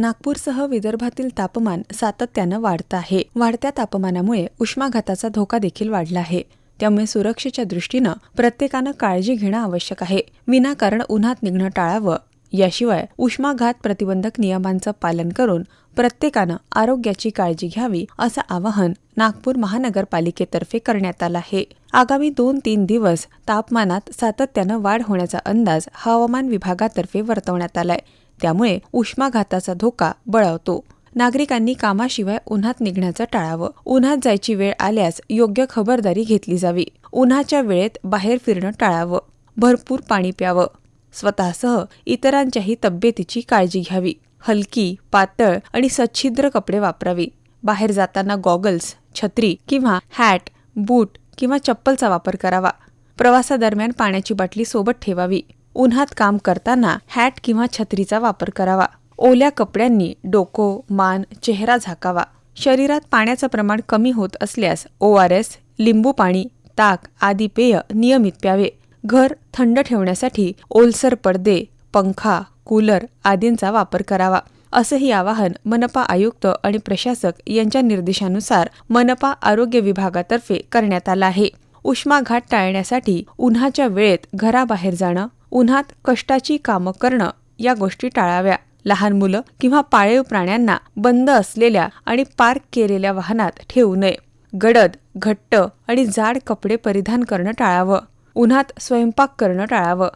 नागपूरसह विदर्भातील तापमान सातत्यानं वाढत आहे. वाढत्या तापमानामुळे उष्माघाताचा धोका देखील वाढला आहे. त्यामुळे सुरक्षेच्या दृष्टीनं प्रत्येकानं काळजी घेणं आवश्यक आहे. विनाकारण उन्हात निघणं टाळावं. याशिवाय उष्माघात प्रतिबंधक नियमांचं पालन करून प्रत्येकानं आरोग्याची काळजी घ्यावी असं आवाहन नागपूर महानगरपालिकेतर्फे करण्यात आलं आहे. आगामी दोन तीन दिवस तापमानात सातत्यानं वाढ होण्याचा अंदाज हवामान विभागातर्फे वर्तवण्यात आलाय. त्यामुळे उष्माघाताचा धोका बळावतो. नागरिकांनी कामाशिवाय उन्हात निघण्याचं टाळावं. उन्हात जायची वेळ आल्यास योग्य खबरदारी घेतली जावी. उन्हाच्या वेळेत बाहेर फिरणं टाळावं. भरपूर पाणी प्यावं. स्वतःसह इतरांच्याही तब्येतीची काळजी घ्यावी. हलकी पातळ आणि सच्छिद्र कपडे वापरावी. बाहेर जाताना गॉगल्स छत्री किंवा हॅट बूट किंवा चप्पलचा वापर करावा. प्रवासादरम्यान पाण्याची बाटली सोबत ठेवावी. उन्हात काम करताना हॅट किंवा छत्रीचा वापर करावा. ओल्या कपड्यांनी डोको मान चेहरा झाकावा. शरीरात पाण्याचं प्रमाण कमी होत असल्यास ओ आर एस लिंबू पाणी ताक आदी पेय नियमित प्यावे. घर थंड ठेवण्यासाठी ओलसर पडदे पंखा कूलर आदींचा वापर करावा. असंही आवाहन मनपा आयुक्त आणि प्रशासक यांच्या निर्देशानुसार मनपा आरोग्य विभागातर्फे करण्यात आलं आहे. उष्माघात टाळण्यासाठी उन्हाच्या वेळेत घराबाहेर जाणं उन्हात कष्टाची कामं करणं या गोष्टी टाळाव्या. लहान मुलं किंवा पाळीव प्राण्यांना बंद असलेल्या आणि पार्क केलेल्या वाहनात ठेवू नये. गडद घट्ट आणि जाड कपडे परिधान करणं टाळावं. उन्हात स्वयंपाक करणं टाळावं.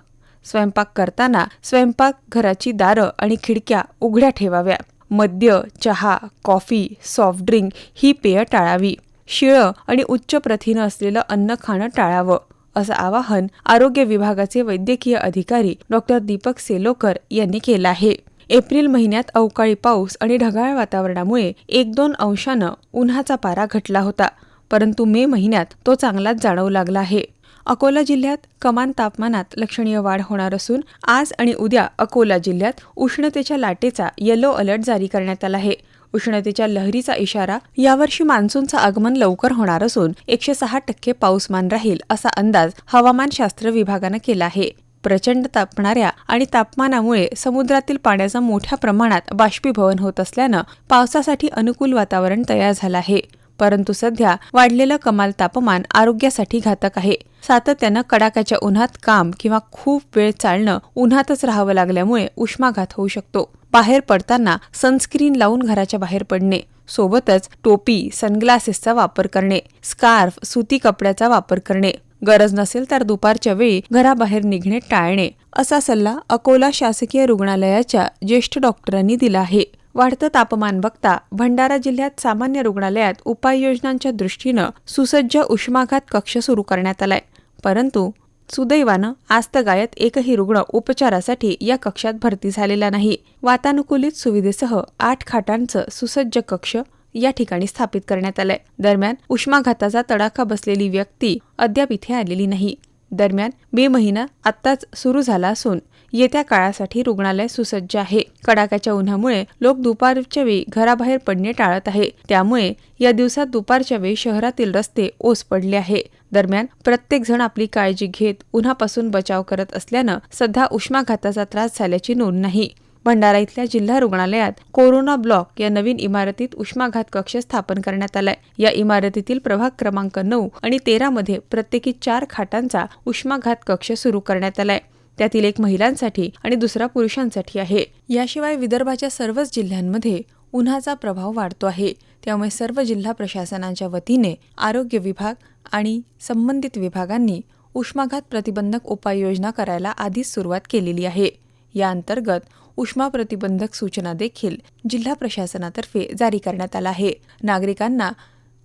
स्वयंपाक करताना स्वयंपाक घराची दारं आणि खिडक्या उघड्या ठेवाव्या. मद्य चहा कॉफी सॉफ्ट ड्रिंक ही पेय टाळावी. शिळं आणि उच्च प्रथिनं असलेलं अन्न खाणं टाळावं. असं आवाहन आरोग्य विभागाचे वैद्यकीय अधिकारी डॉक्टर दीपक सेलोकर यांनी केलं आहे. एप्रिल महिन्यात अवकाळी पाऊस आणि ढगाळ वातावरणामुळे एक दोन अंशानं उन्हाचा पारा घटला होता परंतु मे महिन्यात तो चांगलाच जाणवू लागला आहे. अकोला जिल्ह्यात कमान तापमानात लक्षणीय वाढ होणार असून आज आणि उद्या अकोला जिल्ह्यात उष्णतेच्या लाटेचा येलो अलर्ट जारी करण्यात आला आहे. उष्णतेच्या लहरीचा इशारा यावर्षी मान्सूनचं आगमन लवकर होणार असून एकशे सहा टक्के पाऊसमान राहील असा अंदाज हवामानशास्त्र विभागानं केला आहे. प्रचंड तापणाऱ्या आणि तापमानामुळे समुद्रातील पाण्याचं मोठ्या प्रमाणात बाष्पीभवन होत असल्यानं पावसासाठी अनुकूल वातावरण तयार झालं आहे. परंतु सध्या वाढलेलं कमाल तापमान आरोग्यासाठी घातक आहे. सातत्यानं कडाक्याच्या उन्हात काम किंवा खूप वेळ चालणं उन्हातच राहावं लागल्यामुळे उष्माघात होऊ शकतो. बाहेर पडताना सनस्क्रीन लावून घराच्या बाहेर पडणे. सोबतच टोपी सनग्लासेसचा वापर करणे. स्कार्फ सुती कपड्याचा वापर करणे. गरज नसेल तर दुपारच्या वेळी घराबाहेर निघणे टाळणे. असा सल्ला अकोला शासकीय रुग्णालयाच्या ज्येष्ठ डॉक्टरांनी दिला आहे. वाढतं तापमान बघता भंडारा जिल्ह्यात सामान्य रुग्णालयात उपाययोजनांच्या दृष्टीनं सुसज्ज उष्माघात कक्ष सुरू करण्यात आलाय. परंतु सुदैवानं आस्तगायत एकही रुग्ण उपचारासाठी या कक्षात भरती झालेला नाही. वातानुकूलित सुविधेसह आठ खाटांचं सुसज्ज कक्ष या ठिकाणी स्थापित करण्यात आलंय. दरम्यान उष्माघाताचा तडाखा बसलेली व्यक्ती अद्याप इथे आलेली नाही. दरम्यान मे महिना आत्ताच सुरू झाला असून येत्या काळासाठी रुग्णालय सुसज्ज आहे. कडाक्याच्या उन्हामुळे लोक दुपारच्या वेळी घराबाहेर पडणे टाळत आहे. त्यामुळे या दिवसात दुपारच्या वेळी शहरातील रस्ते ओस पडले आहे. दरम्यान प्रत्येक जण आपली काळजी घेत उन्हापासून बचाव करत असल्यानं सध्या उष्माघाताचा त्रास झाल्याची नोंद नाही. भंडारा इथल्या जिल्हा रुग्णालयात कोरोना ब्लॉक या नवीन इमारतीत उष्माघात कक्ष स्थापन करण्यात आलाय. या इमारतीतील प्रभाग क्रमांक नऊ आणि तेरा मध्ये प्रत्येकी चार खाटांचा उष्माघात कक्ष सुरू करण्यात आलाय. त्यातील एक महिलांसाठी आणि दुसरा पुरुषांसाठी आहे. याशिवाय विदर्भाच्या सर्वच जिल्ह्यांमध्ये उन्हाचा प्रभाव वाढतो आहे. त्यामुळे सर्व जिल्हा प्रशासनाच्या वतीने आरोग्य विभाग आणि संबंधित विभागांनी उष्माघात प्रतिबंधक उपाययोजना करायला आधीच सुरुवात केलेली आहे. या अंतर्गत उष्मा प्रतिबंधक सूचना देखील जिल्हा प्रशासनातर्फे जारी करण्यात आला आहे. नागरिकांना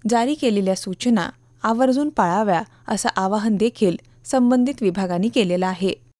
जारी केलेल्या सूचना आवर्जून पाळाव्या असं आवाहन देखील संबंधित विभागांनी केलेलं आहे.